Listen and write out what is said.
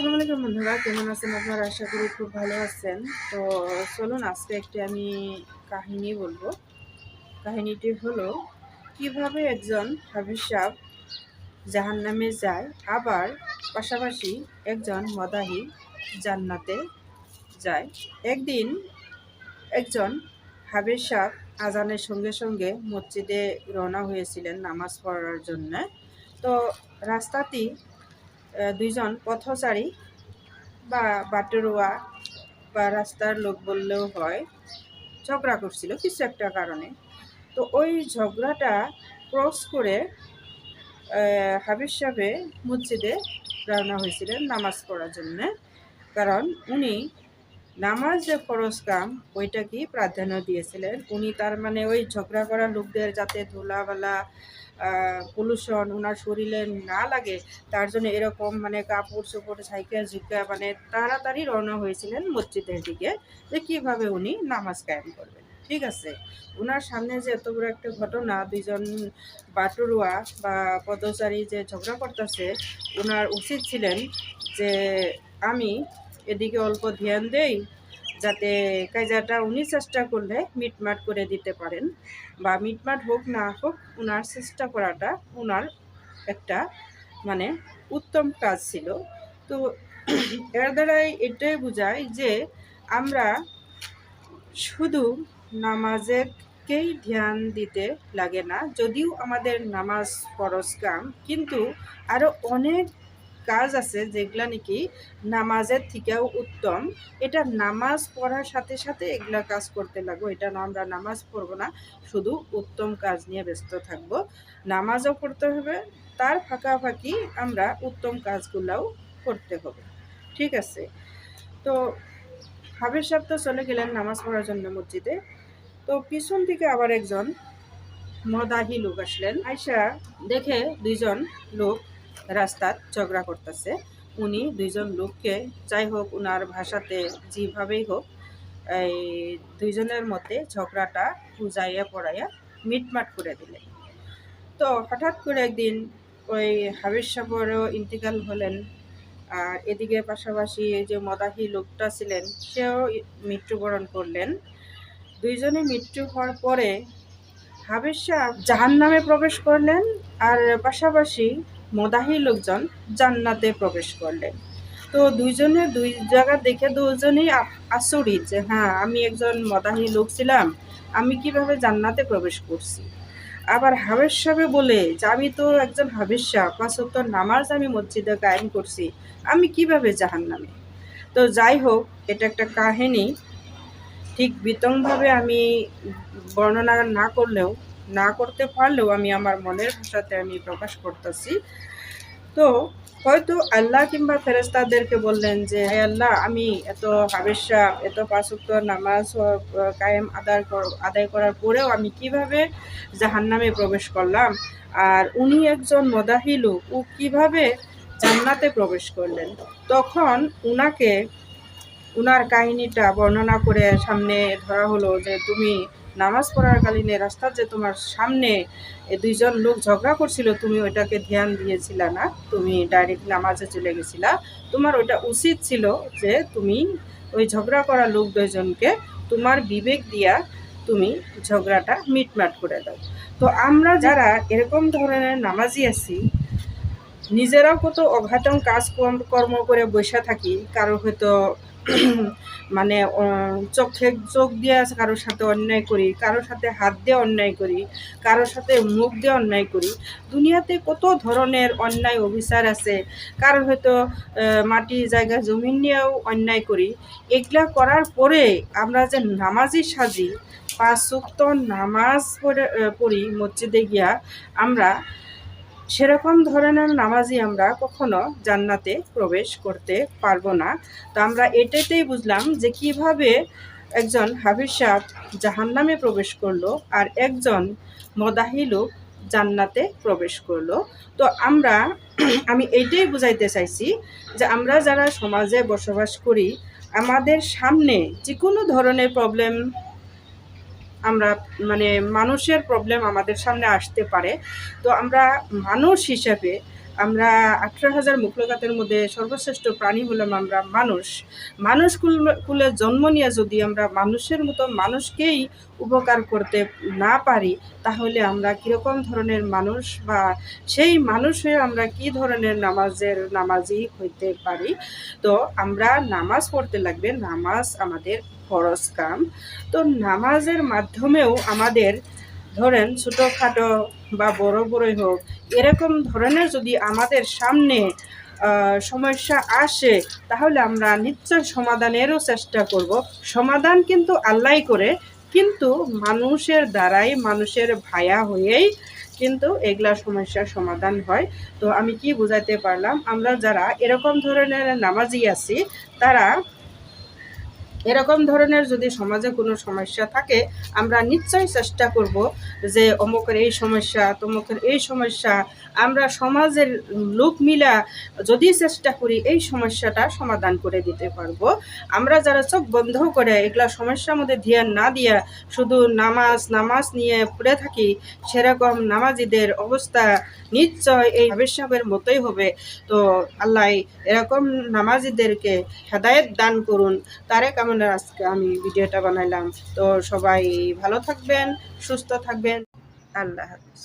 আসসালামু আলাইকুম বন্ধুরা, কেমন আছেন আপনারা? আশা করি খুব ভালো আছেন। তো চলুন, আজকে একটি আমি কাহিনী বলব। কাহিনীটি হলো, কীভাবে একজন সাহ জাহান নামে যায়, আবার পাশাপাশি একজন মদাহি জান্নাতে যায়। একদিন একজন সাহ আজানের সঙ্গে সঙ্গে মসজিদে রওনা হয়েছিলেন নামাজ পড়ার জন্য। তো রাস্তাটি দুইজন পথচারী বা বাটরুয়া বা রাস্তার লোক বললেও হয়, ঝগড়া করছিল কিছু একটা কারণে। তো ওই ঝগড়াটা ক্রস করে হাবিজ সাহেবে মসজিদে রওনা হয়েছিলেন নামাজ পড়ার জন্যে। কারণ উনি নামাজ যে ফরজ কাম ওইটাকেই প্রাধান্য দিয়েছিলেন? উনি তার মানে ওই ঝগড়া করা লোকদের যাতে ধুলাবালা পলিউশন ওনার শরীরে না লাগে, তার জন্য এরকম মানে কাপড় চোপড়, সাইকেল ঝুঁকা মানে তাড়াতাড়ি রওনা হয়েছিলেন মসজিদের দিকে, যে কীভাবে উনি নামাজ কায়েম করবেন। ঠিক আছে? ওনার সামনে যে এত বড় একটা ঘটনা, দুইজন বাটুরুয়া বা পদচারী যে ঝগড়া করতেছে ওনার উচিত ছিলেন যে আমি এদিকে অল্প ধ্যান দেই যাতে কাজাটা উনি চেষ্টা করলে মিটমাট করে দিতে পারেন বা মিটমাট হোক না হোক ওনার চেষ্টা করাটা ওনার একটা মানে উত্তম কাজ ছিল। তো এর দ্বারাই এটাই বোঝায় যে আমরা শুধু নামাজেকেই ধ্যান দিতে লাগে না, যদিও আমাদের নামাজ ফরজ কাম, কিন্তু আরও অনেক কাজ আছে যেগুলা নাকি নামাজের থেকেও উত্তম। এটা নামাজ পড়ার সাথে সাথে এগুলা কাজ করতে লাগবো। এটা না আমরা নামাজ পড়ব না, শুধু উত্তম কাজ নিয়ে ব্যস্ত থাকব। নামাজও পড়তে হবে, তার ফাঁকাফাঁকি আমরা উত্তম কাজগুলাও করতে হবে। ঠিক আছে? তো হাবির সাহেব তো চলে গেলেন নামাজ পড়ার জন্য মসজিদে। তো পিছন থেকে আবার একজন মদাহি লোক আসলেন। আয়সা দেখে দুইজন লোক রাস্তার ঝগড়া করতেছে। উনি দুইজন লোককে, যাই হোক, উনার ভাষাতে যেভাবেই হোক, এই দুইজনের মধ্যে ঝগড়াটা বুঝাইয়া পড়াইয়া মিটমাট করে দিলেন তো হঠাৎ করে একদিন ওই হাবিজ সাহেবেরও ইন্তিকাল হলেন আর এদিকে পাশাপাশি যে মদাহি লোকটা ছিলেন, সেও মৃত্যুবরণ করলেন। দুইজনে মৃত্যু হওয়ার পরে হাবিজ সাহ জাহান নামে প্রবেশ করলেন আর পাশাপাশি মদাহি লোকজন জান্নাতে প্রবেশ করলেন। তো দুইজনে দুই জায়গা দেখে দুজনেই আচরিত যে হ্যাঁ আমি একজন মদাহি লোক ছিলাম, আমি কীভাবে জান্নাতে প্রবেশ করছি? আবার হাবেশ সাহেবে বলে, যে, আমি তো একজন হাবেশ শাহ পাঁচ ওয়াক্ত নামাজ আমি মসজিদে কায়েম করছি, আমি কীভাবে জাহান নামে তো যাই হোক, এটা একটা কাহিনী। ঠিক বিতংভাবে আমি বর্ণনা না করলেও না করতে পারলেও আমি আমার মনের ভাষাতে আমি প্রকাশ করতেছি। তো হয়তো আল্লাহ কিংবা ফেরেস্তাদেরকে বললেন যে, হে আল্লাহ, আমি এত হাবেশা, এত পাঁচুক্ত নামাজ কায়েম আদায় আদায় করার পরেও আমি কীভাবে জাহান্নামে প্রবেশ করলাম? আর উনি একজন মদাহিলু ও কীভাবে জান্নাতে প্রবেশ করলেন? তখন উনাকে উনার কাহিনীটা বর্ণনা করে সামনে ধরা হলো যে তুমি নামাজ পড়ার কালীনে রাস্তার যে তোমার সামনে দুইজন লোক ঝগড়া করছিল, তুমি ওইটাকে ধ্যান দিয়েছিলা না? তুমি ডাইরেক্ট নামাজে চলে গেছিলা। তোমার ওটা উচিত ছিল যে তুমি ওই ঝগড়া করা লোক দুইজনকে তোমার বিবেক দিয়া তুমি ঝগড়াটা মিটমাট করে দাও। তো আমরা যারা এরকম ধরনের নামাজি আছি, নিজেরাও কত অঘাতন কাজ কর্ম- কর্ম করে বসে থাকি, কারও হয়তো মানে চোখে চোখ দিয়ে কারোর সাথে অন্যায় করি, কারোর সাথে হাত দিয়ে অন্যায় করি, কারোর সাথে মুখ দিয়ে অন্যায় করি। দুনিয়াতে কত ধরনের অন্যায় অবিচার আছে, কারোর হয়তো মাটি, জায়গা জমি নিয়েও অন্যায় করি। এগুলা করার পরে আমরা যে নামাজি সাজি, পাঁচ সুক্ত নামাজ পড়ে পড়ি মসজিদে গিয়া, আমরা সেরকম ধরনের নামাজি আমরা কখনো জান্নাতে প্রবেশ করতে পারব না। তো আমরা এটাতেই বুঝলাম যে কীভাবে একজন হাফিজ সাহ জাহান্নামে প্রবেশ করল আর একজন মদাহি লোক জান্নাতে প্রবেশ করল। তো আমরা, আমি এইটাই বুঝাইতে চাইছি যে আমরা যারা সমাজে বসবাস করি, আমাদের সামনে যে কোনো ধরনের প্রবলেম আমরা মানে মানুষের প্রবলেম আমাদের সামনে আসতে পারে। তো আমরা মানুষ হিসেবে আমরা আঠারো হাজার মুখলকাতের মধ্যে সর্বশ্রেষ্ঠ প্রাণী হলাম আমরা মানুষ। মানুষ কুল- জন্ম নিয়ে যদি আমরা মানুষের মতো মানুষকেই উপকার করতে না পারি, তাহলে আমরা কীরকম ধরনের মানুষ বা সেই মানুষ হয়ে আমরা কি ধরনের নামাজের নামাজি হইতে পারি? তো আমরা নামাজ পড়তে লাগবে, নামাজ আমাদের ফরজ কাম। তো নামাজের মাধ্যমেও আমাদের ধরেন ছোটোখাটো বা বড় বড়ই হোক, এরকম ধরনের যদি আমাদের সামনে সমস্যা আসে, তাহলে আমরা নিশ্চয় সমাধানেরও চেষ্টা করব। সমাধান কিন্তু আল্লাহ করে, কিন্তু মানুষের দ্বারাই মানুষের ভায়া হয়েই কিন্তু এগুলা সমস্যার সমাধান হয়। তো আমি কি বুঝাইতে পারলাম, আমরা যারা এরকম ধরনের নামাজি আছি, তারা এরকম ধরনের যদি সমাজে কোনো সমস্যা থাকে, আমরা নিশ্চয়ই চেষ্টা করব যে অমুকের এই সমস্যা, তমুকের এই সমস্যা, আমরা সমাজের লোক মিলা যদি চেষ্টা করি এই সমস্যাটা সমাধান করে দিতে পারব। আমরা যারা চোখ বন্ধ করে এগুলা সমস্যার মধ্যে ধ্যান না দিয়া শুধু নামাজ নামাজ নিয়ে পড়ে থাকি, সেরকম নামাজিদের অবস্থা নিশ্চয় এই আবির্ভাবের মতোই হবে। তো আল্লাহ এরকম নামাজিদেরকে হেদায়েত দান করুন। তারে কামনা আজকে আমি ভিডিওটা বানাইলাম। তো সবাই ভালো থাকবেন সুস্থ থাকবেন। আল্লাহ হাফিজ।